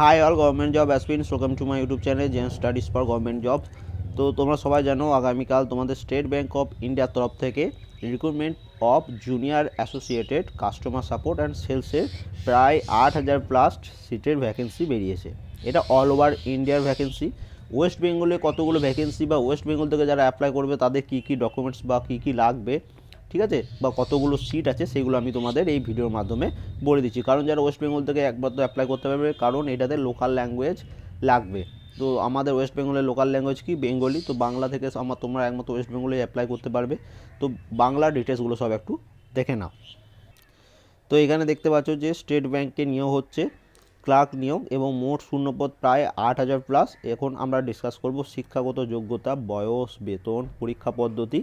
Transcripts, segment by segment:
Hi all government job aspirants welcome to my YouTube channel Zen Studies for government job তো তোমরা সবাই জানো, আগামীকাল তোমাদের স্টেট ব্যাঙ্ক অফ ইন্ডিয়ার তরফ থেকে recruitment of junior associated customer support and সেলসের প্রায় আট হাজার প্লাস সিটের ভ্যাকেন্সি বেরিয়েছে। এটা অল ওভার ইন্ডিয়ার ভ্যাকেন্সি ওয়েস্ট বেঙ্গলে কতগুলো ভ্যাকেন্সি বা ওয়েস্ট বেঙ্গল থেকে যারা অ্যাপ্লাই করবে, তাদের কী কী ডকুমেন্টস বা কী কী লাগবে? ঠিক আছে? বা কতগুলো সিট আছে, সেগুলো আমি তোমাদের এই ভিডিওর মাধ্যমে বলে দিচ্ছি। কারণ যারা ওয়েস্ট বেঙ্গল থেকে একবার তো অ্যাপ্লাই করতে পারবে, কারণ এটাতে লোকাল ল্যাঙ্গুয়েজ লাগবে। তো আমাদের ওয়েস্ট বেঙ্গলের লোকাল ল্যাঙ্গুয়েজ কি? বেঙ্গলি তো বাংলা থেকে আমার তোমরা একমাত্র ওয়েস্ট বেঙ্গলে অ্যাপ্লাই করতে পারবে। তো বাংলার ডিটেলসগুলো সব একটু দেখে নাও। তো এখানে দেখতে পাচ্ছ যে স্টেট ব্যাংকে নিয়োগ হচ্ছে ক্লার্ক নিয়োগ, এবং মোট শূন্যপদ প্রায় আট হাজার প্লাস এখন আমরা ডিসকাস করব শিক্ষাগত যোগ্যতা, বয়স, বেতন, পরীক্ষা পদ্ধতি,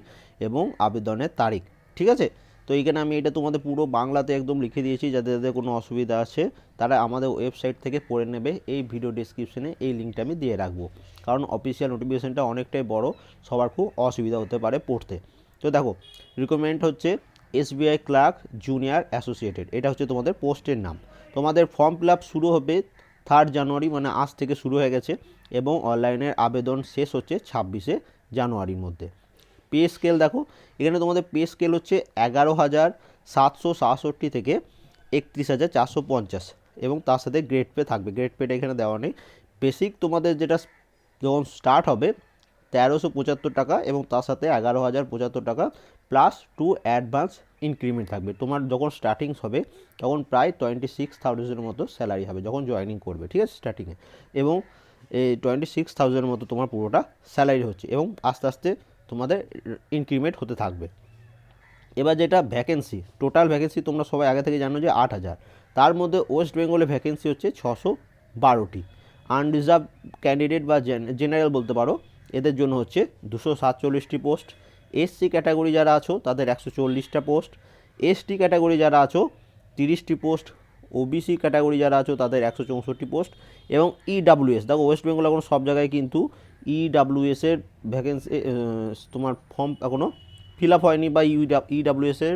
এবং আবেদনের তারিখ। ঠিক আছে? তো এইখানে আমি এটা তোমাদের পুরো বাংলাতে একদম লিখে দিয়েছি যাদের যাদের কোনো অসুবিধা আছে। তারা আমাদের ওয়েবসাইট থেকে পড়ে নেবে, এই ভিডিও ডিসক্রিপশনে এই লিঙ্কটা আমি দিয়ে রাখব। কারণ অফিসিয়াল নোটিফিকেশনটা অনেকটাই বড়, সবার খুব অসুবিধা হতে পারে পড়তে। তো দেখো রিকমেন্ড হচ্ছে এসবিআই ক্লার্ক জুনিয়র অ্যাসোসিয়েটেড এটা হচ্ছে তোমাদের পোস্টের নাম। তোমাদের ফর্ম ফিল শুরু হবে থার্ড জানুয়ারি মানে আজ থেকে শুরু হয়ে গেছে, এবং অনলাইনের আবেদন শেষ হচ্ছে ছাব্বিশে জানুয়ারির মধ্যে। পে স্কেল দেখো, এখানে তোমাদের পে স্কেল হচ্ছে এগারো হাজার সাতশো সাতষট্টি থেকে একত্রিশ হাজার চারশো পঞ্চাশ এবং তার সাথে গ্রেড পে থাকবে। গ্রেড পেটা এখানে দেওয়া নেই। বেসিক তোমাদের যেটা যখন স্টার্ট হবে, তেরোশো পঁচাত্তর টাকা এবং তার সাথে এগারো হাজার পঁচাত্তর টাকা প্লাস টু অ্যাডভান্স ইনক্রিমেন্ট থাকবে। তোমার যখন স্টার্টিংস হবে, তখন প্রায় টোয়েন্টি সিক্স থাউজেন্ডের মতো স্যালারি হবে যখন জয়েনিং করবে, ঠিক আছে স্টার্টিংয়ে এবং এই টোয়েন্টি সিক্স থাউজেন্ডের মতো তোমার পুরোটা স্যালারি হচ্ছে। এবং আস্তে আস্তে তোমাদের ইনক্রিমেন্ট হতে থাকবে। এবার যেটা ভ্যাকেন্সি টোটাল ভ্যাকেন্সি তোমরা সবাই আগে থেকে জানো যে আট হাজার। তার মধ্যে ওয়েস্ট বেঙ্গলে ভ্যাকেন্সি হচ্ছে ছশো বারোটি। আনরিজার্ভ ক্যান্ডিডেট বা জেনারেল বলতে পারো, এদের জন্য হচ্ছে দুশো সাতচল্লিশটি পোস্ট এসসি ক্যাটাগরি যারা আছো, তাদের একশো চল্লিশটা পোস্ট এসটি ক্যাটাগরি যারা আছো, তিরিশটি পোস্ট ওবিসি ক্যাটাগরি যারা আছো, তাদের একশো চৌষট্টি পোস্ট এবং ইডাব্লিউএস দেখো ওয়েস্ট বেঙ্গল এখন সব জায়গায় কিন্তু ইডাব্লিউএসের ভ্যাকেন্সি তোমার ফর্ম এখনও ফিল আপ হয়নি বা ইডাব্লিউএসের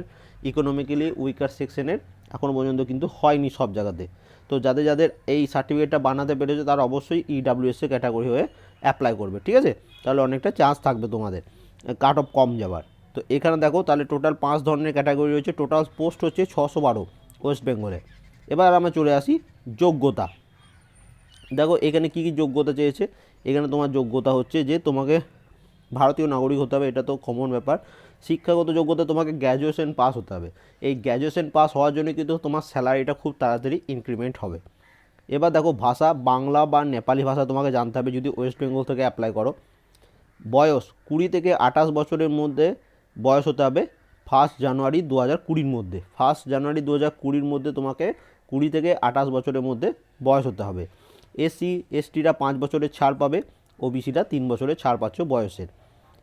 ইকোনমিক্যালি উইকার সেকশনের এখনও পর্যন্ত কিন্তু হয়নি সব জায়গাতে। তো যাদের যাদের এই সার্টিফিকেটটা বানাতে পেরেছে, তারা অবশ্যই ইডাব্লিউএসএ ক্যাটাগরি হয়ে অ্যাপ্লাই করবে, ঠিক আছে? তাহলে অনেকটা চান্স থাকবে তোমাদের কাট অফ কম যাবার। তো এখানে দেখো, তাহলে টোটাল পাঁচ ধরনের ক্যাটাগরি রয়েছে টোটাল পোস্ট হচ্ছে ছশো বারো ওয়েস্ট বেঙ্গলে এবার আমরা চলে আসি যোগ্যতা। দেখো, এখানে কী কী যোগ্যতা চেয়েছে? এখানে তোমার যোগ্যতা হচ্ছে যে তোমাকে ভারতীয় নাগরিক হতে হবে, এটা তো কমন ব্যাপার। শিক্ষাগত যোগ্যতা, তোমাকে গ্র্যাজুয়েশন পাস হতে হবে। এই গ্র্যাজুয়েশন পাস হওয়ার জন্য কিন্তু তোমার স্যালারিটা খুব তাড়াতাড়ি ইনক্রিমেন্ট হবে। এবার দেখো, ভাষা, বাংলা বা নেপালি ভাষা তোমাকে জানতে হবে, যদি ওয়েস্ট বেঙ্গল থেকে অ্যাপ্লাই করো। বয়স, কুড়ি থেকে আঠাশ বছরের মধ্যে বয়স হতে হবে ফার্স্ট জানুয়ারি দু হাজার কুড়ির মধ্যে। ফার্স্ট জানুয়ারি দু হাজার কুড়ির মধ্যে তোমাকে কুড়ি থেকে আঠাশ বছরের মধ্যে বয়স হতে হবে। এসসি, এসটিরা পাঁচ বছরের ছাড় পাবে, ওবিসিরা তিন বছরের ছাড় পাচ্ছ বয়সের।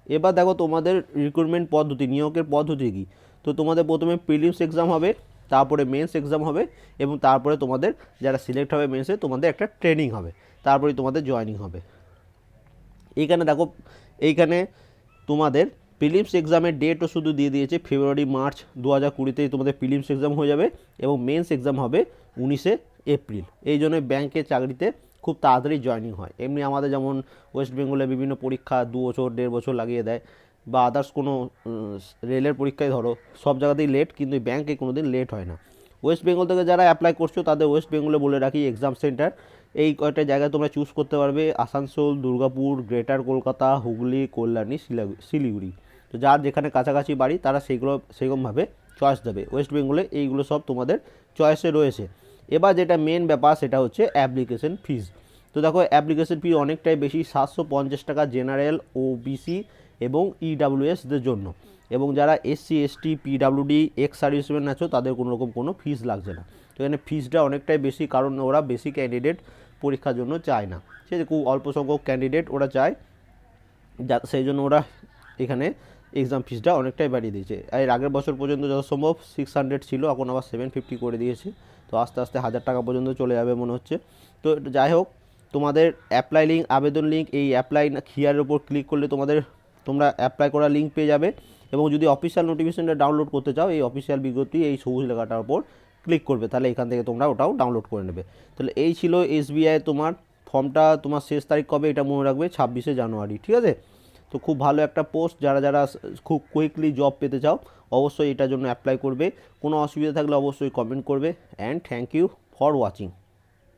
এবার দেখো তোমাদের রিক্রুটমেন্ট পদ্ধতি, নিয়োগের পদ্ধতি কী? তো তোমাদের প্রথমে প্রিলিমস এক্সাম হবে, তারপরে মেন্স এক্সাম হবে এবং তারপরে তোমাদের যারা সিলেক্ট হবে মেন্সে তোমাদের একটা ট্রেনিং হবে, তারপরে তোমাদের জয়েনিং হবে। এইখানে দেখো, এইখানে তোমাদের প্রিলিমস এক্সামের ডেটও শুধু দিয়ে দিয়েছে ফেব্রুয়ারি মার্চ দু হাজার কুড়িতেই তোমাদের প্রিলিমস এক্সাম হয়ে যাবে এবং মেন্স এক্সাম হবে উনিশে এপ্রিল এই জন্য ব্যাংকের চাকরিতে খুব তাড়াতাড়ি জয়েনিং হয়। এমনি আমাদের যেমন ওয়েস্ট বেঙ্গলে বিভিন্ন পরীক্ষা দু বছর, দেড় বছর লাগিয়ে দেয় বা আদার্স কোনো রেলের পরীক্ষায় ধরো, সব জায়গাতেই লেট কিন্তু ব্যাংকে কোনো দিন লেট হয় না। ওয়েস্ট বেঙ্গল থেকে যারা অ্যাপ্লাই করছ তাদের ওয়েস্ট বেঙ্গলে বলে রাখি এক্সাম সেন্টার এই কয়েকটা জায়গায় তোমরা চুজ করতে পারবে। আসানসোল, দুর্গাপুর গ্রেটার কলকাতা হুগলি কল্যাণী শিলিগুড়ি তো যার যেখানে কাছাকাছি বাড়ি, তারা সেগুলো সেরকমভাবে চয়েস দেবে। ওয়েস্ট বেঙ্গলে এইগুলো সব তোমাদের চয়েসে রয়েছে। এবার যেটা মেন ব্যাপার, সেটা হচ্ছে অ্যাপ্লিকেশন ফিজ তো দেখো অ্যাপ্লিকেশন ফি অনেকটাই বেশি, সাতশো পঞ্চাশ টাকা জেনারেল ও বিসি এবং ইডাব্লিউএসদের জন্য। এবং যারা SC ST PWD ex serviceman আছো, তাদের কোনো রকম কোনো ফিস লাগছে না। তো এখানে ফিসটা অনেকটাই বেশি, কারণ ওরা বেশি ক্যান্ডিডেট পরীক্ষার জন্য চায় না। আছে খুব অল্প সংখ্যক ক্যান্ডিডেট ওরা চায়, যা, সেই জন্য ওরা এখানে এক্সাম ফিসটা অনেকটাই বাড়িয়ে দিয়েছে। এর আগের বছর পর্যন্ত যত সম্ভব সিক্স হান্ড্রেড ছিল, এখন আবার সেভেন ফিফটি করে দিয়েছে। তো আস্তে আস্তে হাজার টাকা পর্যন্ত চলে যাবে মনে হচ্ছে। তো যাই হোক, তোমাদের অ্যাপ্লাই লিঙ্ক আবেদন লিঙ্ক এই অ্যাপ্লাই খিয়ারের উপর ক্লিক করলে তোমাদের, তোমরা অ্যাপ্লাই করার লিঙ্ক পেয়ে যাবে। এবং যদি অফিসিয়াল নোটিফিকেশনটা ডাউনলোড করতে চাও, এই অফিসিয়াল বিজ্ঞপ্তি এই সবুজ লেখাটার উপর ক্লিক করবে। তাহলে এখান থেকে তোমরা ওটাও ডাউনলোড করে নেবে। তাহলে এই ছিল এসবিআই তোমার ফর্মটা তোমার শেষ তারিখ কবে? এটা মনে রাখবে, ছাব্বিশে জানুয়ারি, ঠিক আছে? তো খুব ভালো একটা পোস্ট যারা যারা খুব কুইকলি জব পেতে চাও, অবশ্যই এটার জন্য অ্যাপ্লাই করবে। কোনো অসুবিধা থাকলে অবশ্যই কমেন্ট করবে। And thank you for watching